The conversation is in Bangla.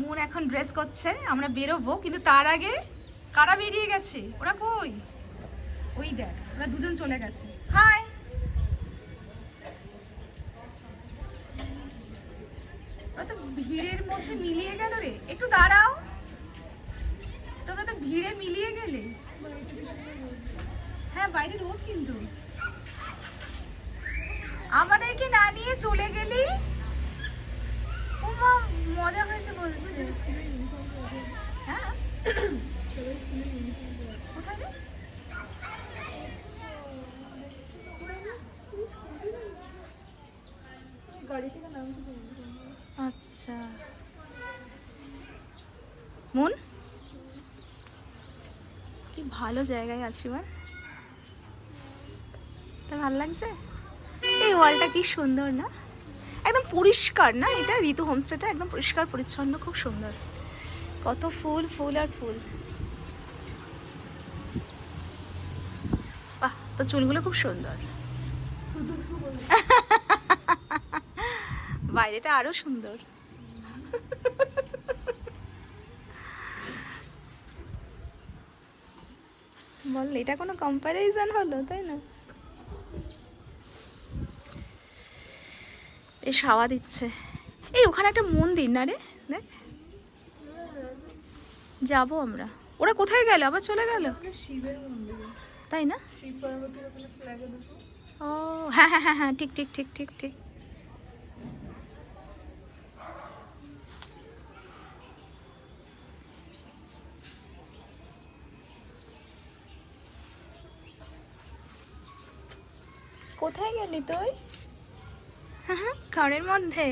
মন এখন ড্রেস করছে আমরা বেরোবো কিন্তু তার আগে কারা বেরিয়ে গেছে? ওরা কই? ওই দেখ ওরা দুজন চলে গেছে। হাই ওরা তো ভিড়ের মধ্যে মিলিয়ে গেল রে। একটু দাঁড়াও। তোমরা তো ভিড়ে মিলিয়ে গেলে। হ্যাঁ বাইরে রোদ কিন্তু। আমাদেরকে না নিয়ে চলে গেলি ও মা মজা হয়েছে বলছে। হ্যাঁ কোথায় গাড়ি থেকে নামতে আচ্ছা। মন? কি ভালো জায়গায় আছি বল তা ভালো লাগছে? এই ওয়ালটা কি সুন্দর না? একদম পরিষ্কার না? এটা ঋতু হোমস্টেটা একদম পরিষ্কার পরিচ্ছন্ন খুব সুন্দর। কত ফুল ফুল আর ফুল। বাহ তো চুলগুলো খুব সুন্দর। বাইরেটা আরও সুন্দর। বল এটা কোনো কম্প্যারিজন হলো তাই না? বেশ সাওয়া দিচ্ছে। এই ওখানে একটা মন্দির না রে? দেখ। যাব আমরা। ওরা কোথায় গেল? আবার চলে গেল? শিবের তাই না? ও হ্যাঁ হ্যাঁ হ্যাঁ হ্যাঁ ঠিক ঠিক ঠিক ঠিক ঠিক। কোথায় গেলি তুই? ঘরের মধ্যে।